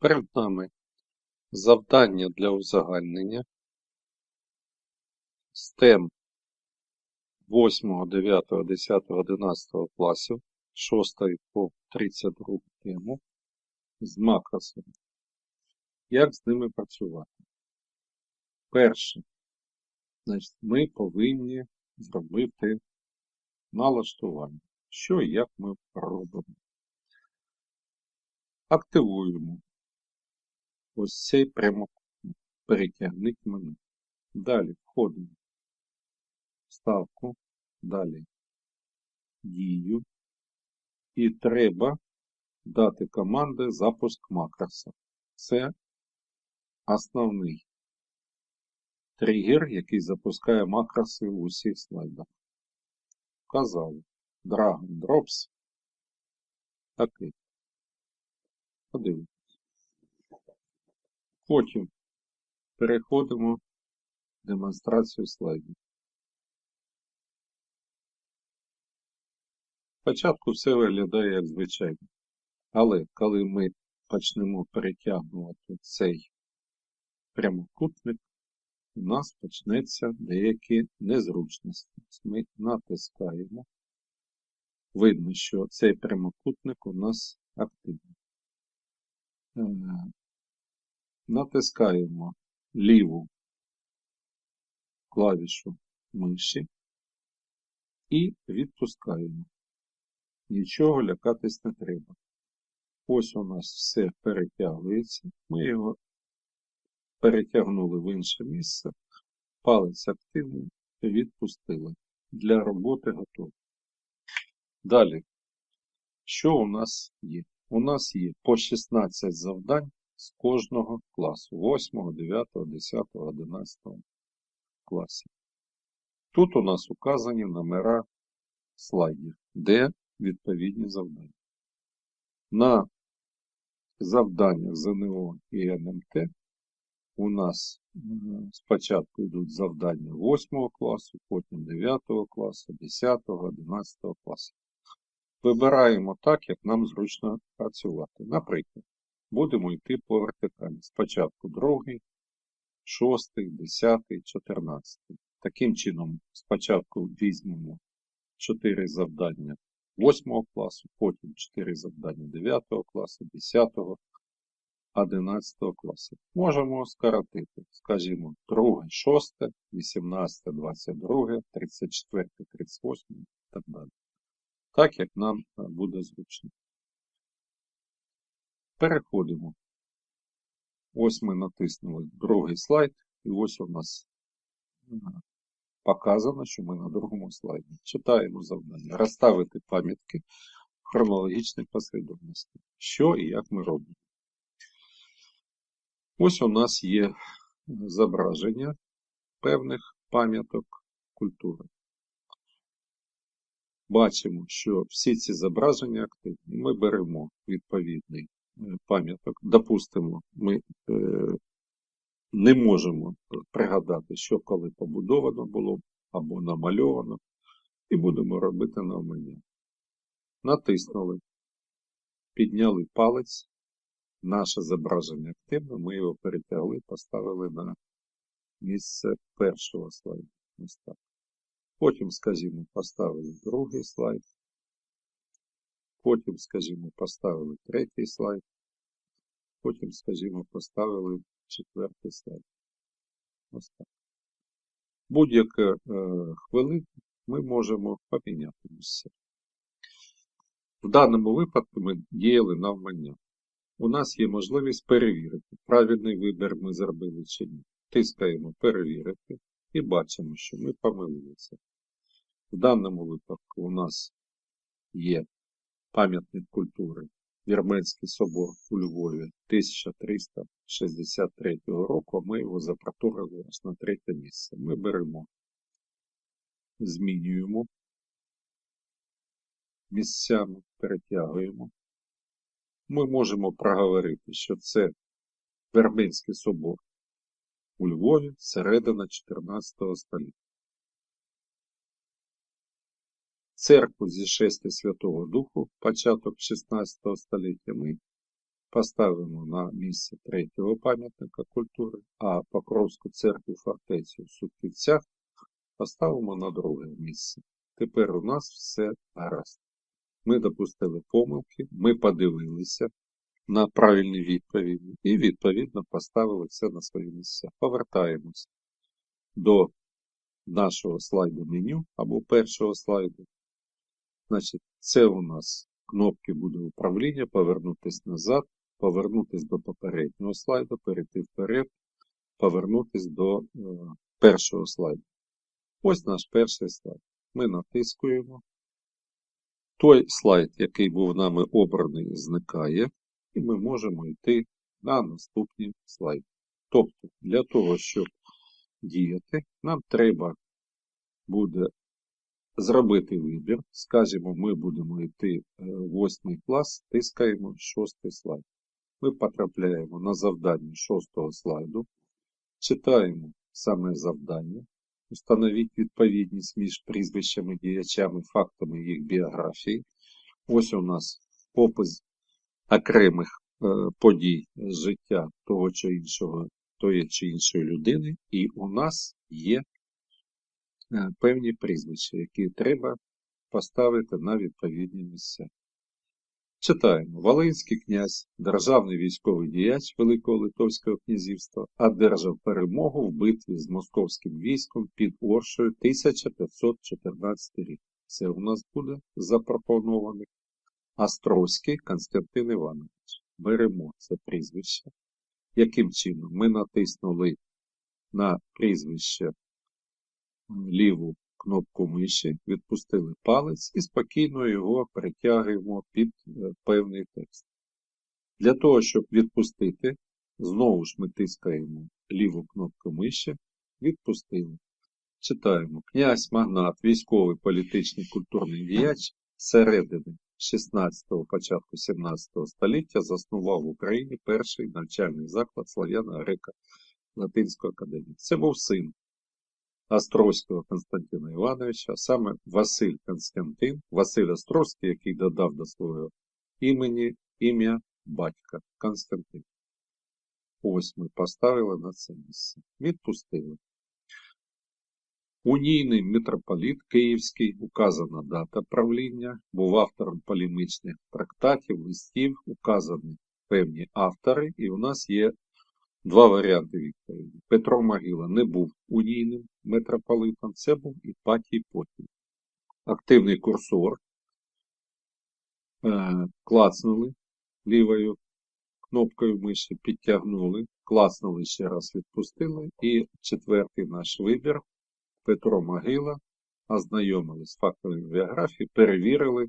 Перед нами завдання для узагальнення тем 8, 9, 10, 11 класів 6 по 32 тему з макросами. Як з ними працювати? Перше, значить, ми повинні зробити налаштування. Що і як ми робимо? Активуємо ось цей прямокутник. Перетягніть мене. Далі входимо в ставку, далі дію. І треба дати команди запуск макроса. Це основний тригер, який запускає макроси в усіх слайдах. Вказали. Drag and Drops. Такий. Подивимось. Потім переходимо в демонстрацію слайдів. Спочатку все виглядає як звичайно. Але коли ми почнемо перетягнути цей прямокутник, у нас почнеться деякі незручності. Ми натискаємо. Видно, що цей прямокутник у нас активний. Натискаємо ліву клавішу миші і відпускаємо. Нічого лякатись не треба. Ось у нас все перетягується. Ми його перетягнули в інше місце, палець активний, відпустили. Для роботи готовий. Далі, що у нас є? У нас є по 16 завдань з кожного класу 8, 9, 10, 11 класів. Тут у нас указані номера слайдів, де відповідні завдання. На завданнях ЗНО і НМТ у нас спочатку йдуть завдання 8 класу, потім 9 класу, 10, 11 класу. Вибираємо так, як нам зручно працювати. Наприклад, будемо йти по вертикалі. Спочатку другий, шостий, десятий, чотирнадцятий. Таким чином, спочатку візьмемо 4 завдання 8 класу, потім 4 завдання 9 класу, 10, 11 класу. Можемо скоротити, скажімо, 2, 6, 18, 22, 34, 38 і так далі. Так, як нам буде зручно. Переходимо. Ось ми натиснули другий слайд, і ось у нас показано, що ми на другому слайді. Читаємо завдання. Розставити пам'ятки в хронологічній послідовності. Що і як ми робимо. Ось у нас є зображення певних пам'яток культури. Бачимо, що всі ці зображення активні. Ми беремо відповідний пам'яток. Допустимо, ми е, не можемо пригадати, що коли побудовано було або намальовано, і будемо робити навмання. Натиснули, підняли палець, наше зображення активне, ми його перетягли, поставили на місце першого слайду. Потім, скажімо, поставили другий слайд. Потім, скажімо, поставили третій слайд. Потім, скажімо, поставили четвертий слайд. Ось так. Будь-яку е, хвилину ми можемо поміняти місце. В даному випадку ми діяли навмання. У нас є можливість перевірити, правильний вибір ми зробили чи ні. Тискаємо перевірити і бачимо, що ми помилилися. В даному випадку у нас є пам'ятник культури Вірменський собор у Львові 1363 року, ми його запроторили аж на третє місце. Ми беремо, змінюємо місцями, перетягуємо. Ми можемо проговорити, що це Верменський собор у Львові середина 14 століття. Церкву зі шести Святого Духу, початок 16 століття, ми поставимо на місце третього пам'ятника культури, а Покровську церкву фортецю в Суківцях поставимо на друге місце. Тепер у нас все гаразд. Ми допустили помилки, ми подивилися на правильні відповіді і, відповідно, поставили все на свої місця. Повертаємось до нашого слайду меню або першого слайду. Значить, це у нас кнопки буде управління, повернутися назад, повернутися до попереднього слайду, перейти вперед, повернутися до е, першого слайду. Ось наш перший слайд. Ми натискуємо. Той слайд, який був нами обраний, зникає, і ми можемо йти на наступні слайди. Тобто, для того, щоб діяти, нам треба буде зробити вибір. Скажімо, ми будемо йти в 8 клас, тискаємо 6 слайд. Ми потрапляємо на завдання 6 слайду, читаємо саме завдання, Установіть відповідність між прізвищами, діячами, фактами їх біографії. Ось у нас опис окремих е, подій життя того чи іншого, тої чи іншої людини, і у нас є е, певні прізвища, які треба поставити на відповідні місця. Читаємо. Волинський князь, державний військовий діяч Великого Литовського князівства, одержав перемогу в битві з московським військом під Оршею 1514 рік. Це у нас буде запропонований Острозький Константин Іванович. Беремо це прізвище. Яким чином? Ми натиснули на прізвище ліву кнопку миші, відпустили палець і спокійно його перетягуємо під е, певний текст. Для того, щоб відпустити, знову ж ми тискаємо ліву кнопку миші, відпустили. Читаємо князь, магнат, військовий, політичний, культурний діяч середини 16-го, початку 17-го століття заснував в Україні перший навчальний заклад Слав'яна Грека Латинської академії. Це був син Острозького Константина Івановича, саме Василь Константин, Василь Острозький, який додав до свого імені ім'я батька Константин. Ось ми поставили на це місце. Відпустили. Унійний митрополіт Київський, указана дата правління, був автором полемічних трактатів, листів, указані певні автори, і у нас є Два варіанти відповіді. Петро Могила не був унійним митрополитом, це був Іпатій Потій. Активний курсор е, клацнули лівою кнопкою миші, підтягнули, клацнули ще раз відпустили. І четвертий наш вибір Петро Могила. Ознайомились з фактами біографії, перевірили.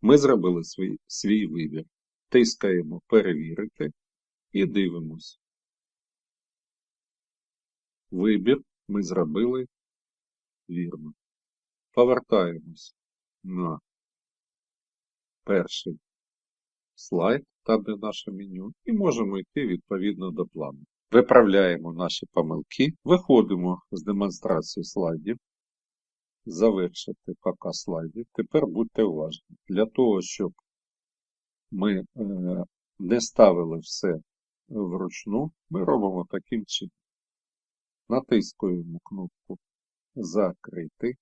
Ми зробили свій, свій вибір. Тискаємо перевірити і дивимось. Вибір ми зробили вірно. Повертаємось на перший слайд, там де наше меню, і можемо йти відповідно до плану. Виправляємо наші помилки, виходимо з демонстрації слайдів. Завершити показ слайдів. Тепер будьте уважні. Для того, щоб ми е, не ставили все вручну, ми робимо таким чином. Натискуємо кнопку Закрити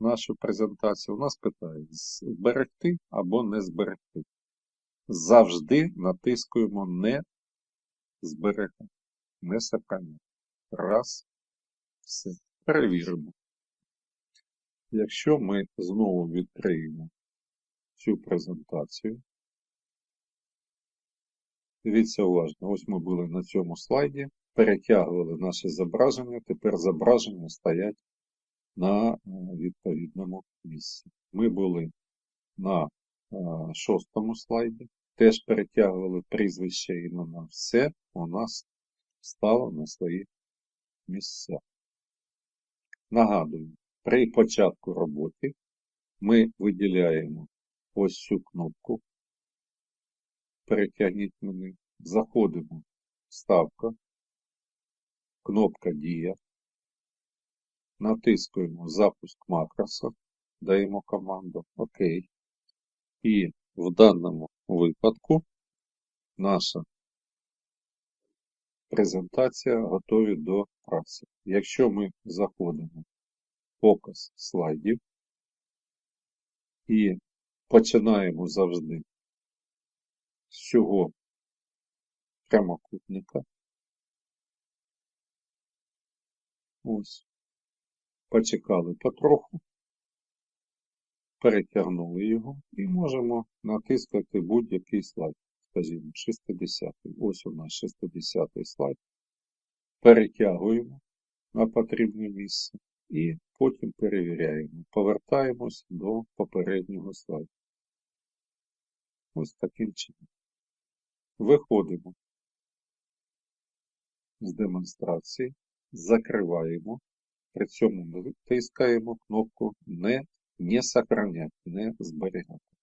нашу презентацію. У нас питають зберегти або не зберегти. Завжди натискуємо не зберегти, не сохраняти. Раз, все. Перевіримо. Якщо ми знову відкриємо цю презентацію, дивіться уважно, ось ми були на цьому слайді перетягували наше зображення, тепер зображення стоять на е, відповідному місці. Ми були на е, шостому слайді, теж перетягували прізвище імена. Все у нас стало на свої місця. Нагадую, при початку роботи ми виділяємо ось цю кнопку. Перетягніть мене, заходимо в ставка, кнопка Дія. Натискуємо запуск макроса, даємо команду ОК. І в даному випадку наша презентація готові до праці. Якщо ми заходимо в показ слайдів і починаємо завжди з цього прямокутника. Ось. Почекали потроху, перетягнули його і можемо натискати будь-який слайд. Скажімо, 60 Ось у нас 60 слайд. Перетягуємо на потрібне місце і потім перевіряємо. Повертаємось до попереднього слайду. Ось таким чином. Виходимо з демонстрації, закриваємо, при цьому натискаємо кнопку не, не сохранять, не зберігати.